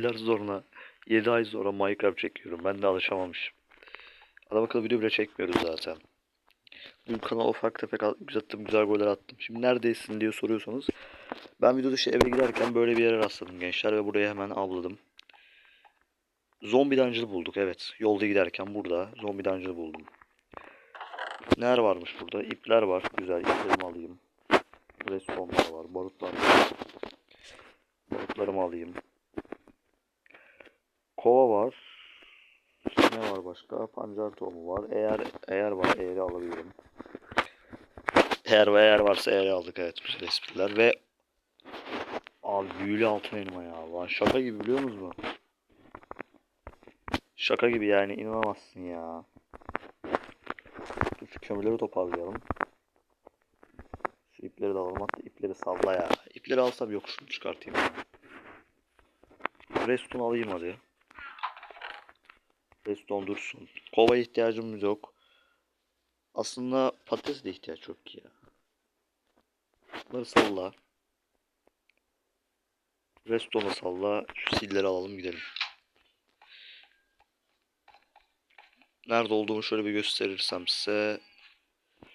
Yıllar sonra 7 ay sonra Minecraft çekiyorum. Ben de alışamamışım. Adam akıllı video bile çekmiyoruz zaten. Dün kanala ufak tefek at- güzel goller attım. Şimdi neredesin diye soruyorsanız ben video dışı eve giderken böyle bir yere rastladım gençler ve buraya hemen avladım. Zombi dungeon'ı bulduk evet. Yolda giderken burada zombi dungeon'ı buldum. Neler varmış burada? İpler var. Güzel iplerimi alayım. Restonlar var. Barutlar var. Barutlarımı alayım. Kova var. Ne var başka? Pancar tohumu var. Eğer eğer var eğeri alabilirim. Eğer ve eğer varsa eğeri aldık evet güzel espriler ve Abi büyülü altın elma ya. Lan şaka gibi biliyor musunuz? Şaka gibi yani inanamazsın ya. Dur şu kömürleri toparlayalım. Şu ipleri de alalım hatta ipleri salla ya. İpleri alsam yok şunu çıkartayım. Reston alayım hadi. Reston dursun. Kova ihtiyacımız yok. Aslında patates de ihtiyaç yok ki ya. Bunları salla. Reston'u salla. Şu silleri alalım gidelim. Nerede olduğumu şöyle bir gösterirsem size.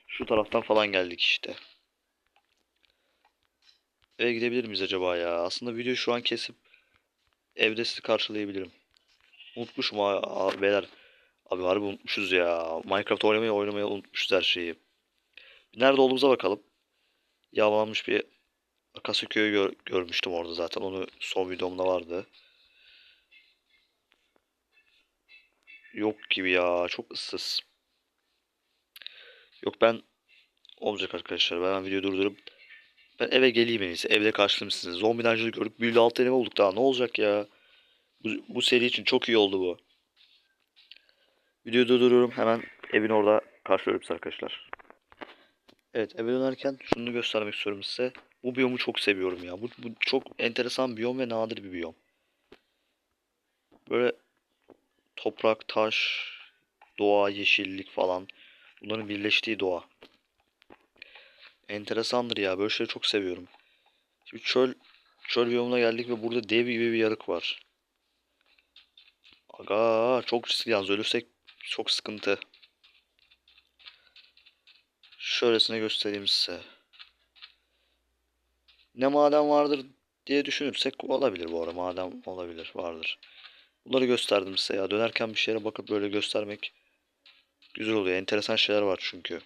Şu taraftan falan geldik işte. Eve gidebilir miyiz acaba ya? Aslında videoyu şu an kesip evde sizi karşılayabilirim. Unutmuşum ha, beyler. Abi harbi unutmuşuz ya. Minecraft oynamayı oynamayı unutmuşuz her şeyi. Nerede olduğumuza bakalım. Yağmalanmış bir Akasya köyü gör- görmüştüm orada zaten. Onu son videomda vardı. Yok gibi ya. Çok ıssız. Yok ben olmayacak arkadaşlar. Ben videoyu durdurup ben eve geleyim en iyisi. Evde karşılayayım sizi. Zombi dungeon'ı gördük. Büyülü alt deneme olduk daha. Ne olacak ya? Bu, bu seri için çok iyi oldu bu. Videoyu durduruyorum. Hemen evin orada karşılıyorum sizi arkadaşlar. Evet eve dönerken şunu göstermek istiyorum size. Bu biyomu çok seviyorum ya. Bu, bu çok enteresan biyom ve nadir bir biyom. Böyle toprak, taş, doğa, yeşillik falan. Bunların birleştiği doğa. Enteresandır ya. Böyle şeyleri çok seviyorum. Şimdi çöl, çöl biyomuna geldik ve burada dev gibi bir yarık var. Aga çok riskli yalnız ölürsek çok sıkıntı. Şöylesine göstereyim size. Ne maden vardır diye düşünürsek olabilir bu arada. Maden olabilir, vardır. Bunları gösterdim size ya. Dönerken bir şeye bakıp böyle göstermek güzel oluyor. Enteresan şeyler var çünkü.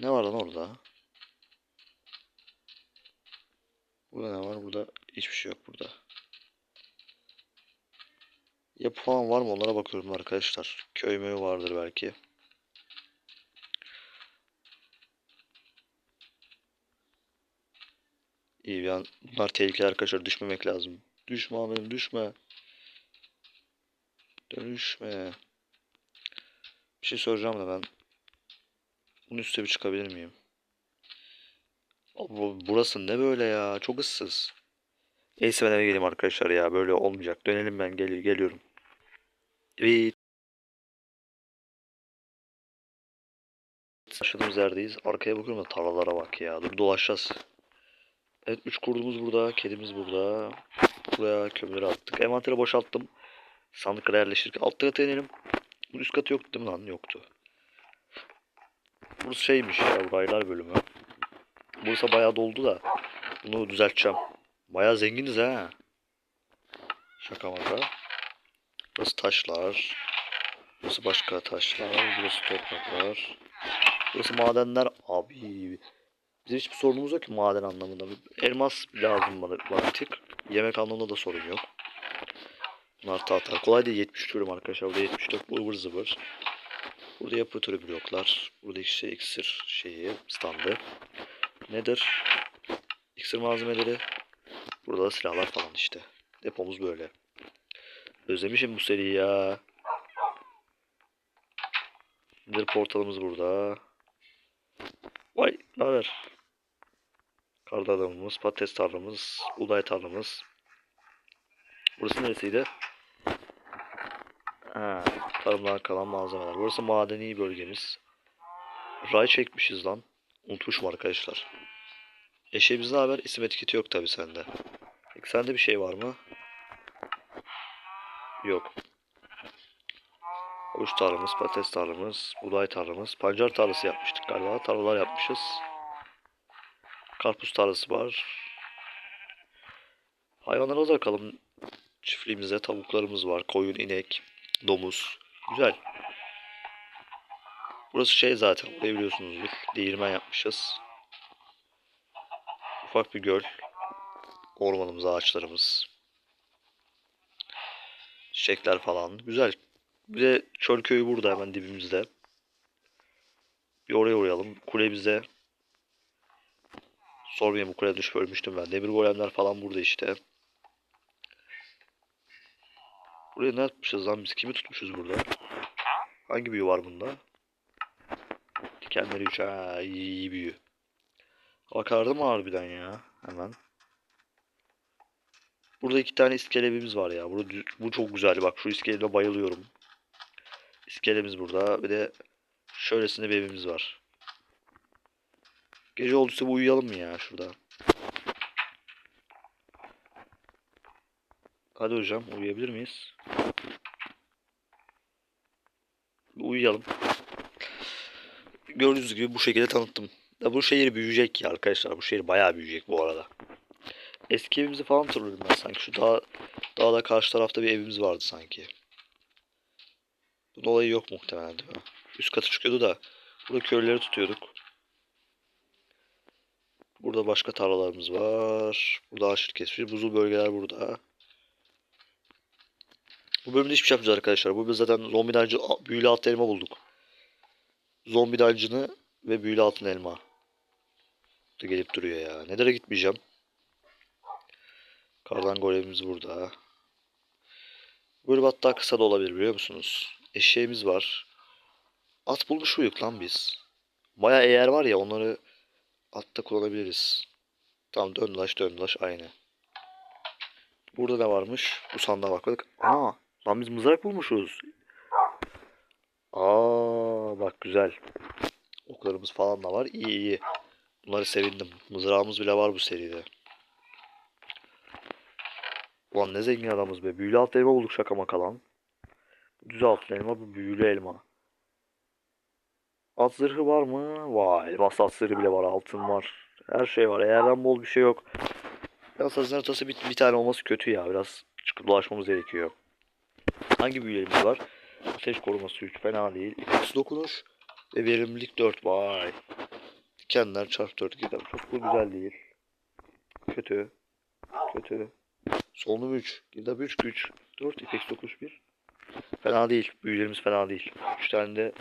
Ne var lan orada? Burada ne var? Burada hiçbir şey yok burada. Yapı falan var mı? Onlara bakıyorum arkadaşlar. Köy mü vardır belki. İyi bir an. Bunlar tehlikeli arkadaşlar. Düşmemek lazım. Düşme amirim düşme. Dönüşme. Bir şey soracağım da ben. Bunun üstüne bir çıkabilir miyim? Abi bu- burası ne böyle ya? Çok ıssız. Neyse ben eve geleyim arkadaşlar ya. Böyle olmayacak. Dönelim ben. Gel geliyorum. Evet. Başladığımız yerdeyiz. Arkaya bakıyorum da tarlalara bak ya. Dur dolaşacağız. Evet 3 kurdumuz burada. Kedimiz burada. Buraya kömürleri attık. Envanteri boşalttım. Sandıklara yerleştirdik. Alt kata inelim. Bu üst katı yoktu değil mi lan? Yoktu. Burası şeymiş ya. Raylar bölümü. Burası bayağı doldu da. Bunu düzelteceğim. Bayağı zenginiz ha. Şaka maka. Burası taşlar. Burası başka taşlar. Burası topraklar. Burası madenler. Abi. Bizim hiçbir sorunumuz yok ki maden anlamında. Elmas lazım bana, bana. Yemek anlamında da sorun yok. Bunlar tahta. Kolay değil 70 diyorum arkadaşlar. Burada 74 bu ıvır zıvır. Burada yapı türü bloklar. Burada işte iksir şeyi standı. Nedir? İksir malzemeleri. Burada da silahlar falan işte. Depomuz böyle. Özlemişim bu seriyi ya. Nedir portalımız burada. Vay ne haber? Karda adamımız, patates tarlamız, buğday tarlamız. Burası neresiydi? Ha, tarımdan kalan malzemeler. Burası madeni bölgemiz. Ray çekmişiz lan. Unutmuşum arkadaşlar. Eşeğimiz ne haber? İsim etiketi yok tabi sende. Bak sende bir şey var mı? Yok. Havuç tarlamız, patates tarlamız, buğday tarlamız, pancar tarlası yapmıştık galiba. Tarlalar yapmışız. Karpuz tarlası var. Hayvanlara da bakalım. Çiftliğimizde tavuklarımız var. Koyun, inek, domuz. Güzel. Burası şey zaten. Burayı biliyorsunuzdur. Değirmen yapmışız. Ufak bir göl. Ormanımız, ağaçlarımız. Çiçekler falan. Güzel. Bir de çöl köyü burada hemen dibimizde. Bir oraya uğrayalım. Kule bize. Sormayayım bu kuleye düşüp ölmüştüm ben. Demir golemler falan burada işte. Buraya ne yapmışız lan biz? Kimi tutmuşuz burada? Hangi büyü var bunda? Dikenleri 3. Ha iyi büyü. Bakardı mı harbiden ya? Hemen. Burada iki tane iskelebimiz var ya. Bu, bu çok güzel. Bak şu iskelebe bayılıyorum. İskelemiz burada. Bir de şöylesinde bir evimiz var. Gece olduysa bu uyuyalım mı ya şurada? Hadi hocam uyuyabilir miyiz? Uyuyalım. Gördüğünüz gibi bu şekilde tanıttım. Ya bu şehir büyüyecek ya arkadaşlar. Bu şehir bayağı büyüyecek bu arada. Eski evimizi falan hatırlıyorum ben sanki. Şu dağ, dağda karşı tarafta bir evimiz vardı sanki. Bunun olayı yok muhtemelen değil mi? Üst katı çıkıyordu da. Burada köylüleri tutuyorduk. Burada başka tarlalarımız var. Burada ağaçlık kesmiş. Buzul bölgeler burada. Bu bölümde hiçbir şey yapmayacağız arkadaşlar. Bu bölümde zaten zombi dancı, büyülü altın elma bulduk. Zombi dancını ve büyülü altın elma. Da gelip duruyor ya. Nelere gitmeyeceğim. Kardan golemimiz burada. Bölüm hatta kısa da olabilir biliyor musunuz? Eşeğimiz var. At bulmuş muyduk lan biz? Baya eğer var ya onları atta kullanabiliriz. Tamam dön dolaş aynı. Burada ne varmış? Bu sandığa bakmadık. Aa lan biz mızrak bulmuşuz. Aa bak güzel. Oklarımız falan da var. İyi iyi. Bunları sevindim. Mızrağımız bile var bu seride. Ulan ne zengin adamız be. Büyülü altın elma bulduk şaka maka lan. Düz altın elma bu büyülü elma. At zırhı var mı? Vay elmas at zırhı bile var. Altın var. Her şey var. Eğerden bol bir şey yok. Biraz hazine haritası bir, bir tane olması kötü ya. Biraz çıkıp dolaşmamız gerekiyor. Hangi büyülerimiz var? Ateş koruması 3 fena değil. İpeksi dokunuş ve verimlilik 4 vay. Dikenler çarp 4 gider. Çok bu güzel değil. Kötü. Kötü. Solunum 3. Girdap 3 güç. 4 ipeksi dokunuş 1. Fena değil. Büyülerimiz fena değil. 3 tane de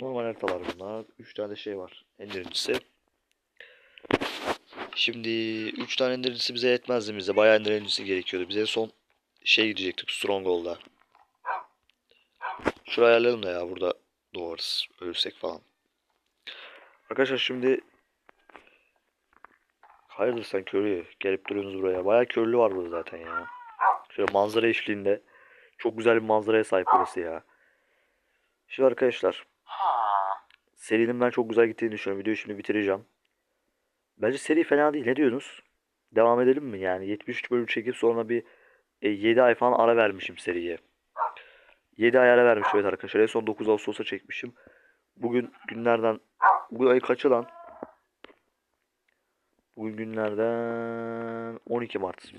normal haritalar bunlar. 3 tane de şey var. Endirincisi. Şimdi 3 tane endirincisi bize yetmezdi bize. Bayağı endirincisi gerekiyordu. Bize son şey gidecektik Stronghold'a. Şuraya ayarlayalım da ya burada doğarız. Ölürsek falan. Arkadaşlar şimdi Hayırdır sen köylü gelip duruyorsunuz buraya. Bayağı köylü var burada zaten ya. Şöyle manzara eşliğinde. Çok güzel bir manzaraya sahip burası ya. Şimdi arkadaşlar. Serinin ben çok güzel gittiğini düşünüyorum. Videoyu şimdi bitireceğim. Bence seri fena değil. Ne diyorsunuz? Devam edelim mi? Yani 73 bölüm çekip sonra bir e, 7 ay falan ara vermişim seriye. 7 ay ara vermiş evet arkadaşlar. En son 9 Ağustos'a çekmişim. Bugün günlerden... Bugün ayı kaçı lan? Bugün günlerden 12 Mart.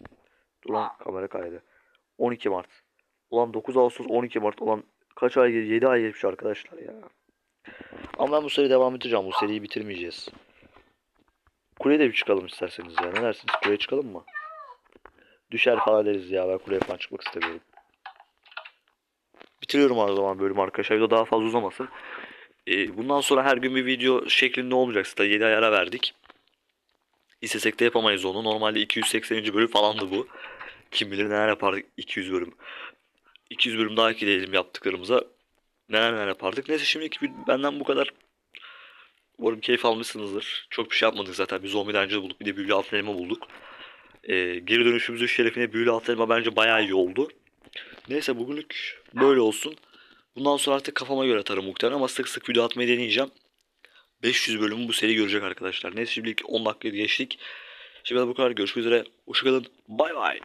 Dur lan kamera kaydı. 12 Mart. Ulan 9 Ağustos 12 Mart. Ulan kaç ay 7 ay geçmiş arkadaşlar ya. Ama ben bu seriye devam edeceğim. Bu seriyi bitirmeyeceğiz. Kuleye de bir çıkalım isterseniz ya. Ne dersiniz? Kuleye çıkalım mı? Düşer falan deriz ya. Ben kuleye falan çıkmak istemiyorum. Bitiriyorum o zaman bölüm arkadaşlar. Daha fazla uzamasın. Ee, bundan sonra her gün bir video şeklinde olmayacak. Zaten 7 ay ara verdik. İstesek de yapamayız onu. Normalde 280. bölüm falandı bu. Kim bilir neler yapardık 200 bölüm. 200 bölüm daha ekleyelim yaptıklarımıza. Neler neler yapardık. Neyse şimdilik bir- benden bu kadar. Umarım keyif almışsınızdır. Çok bir şey yapmadık zaten. Bir zombi dancı bulduk. Bir de büyülü altın elma bulduk. Ee, geri dönüşümüzün şerefine büyülü altın elma bence bayağı iyi oldu. Neyse bugünlük böyle olsun. Bundan sonra artık kafama göre atarım muhtemelen ama sık sık video atmayı deneyeceğim. 500 bölümü bu seri görecek arkadaşlar. Neyse şimdilik 10 dakika geçtik. Şimdi bu kadar görüşmek üzere. Hoşçakalın. Bay bay.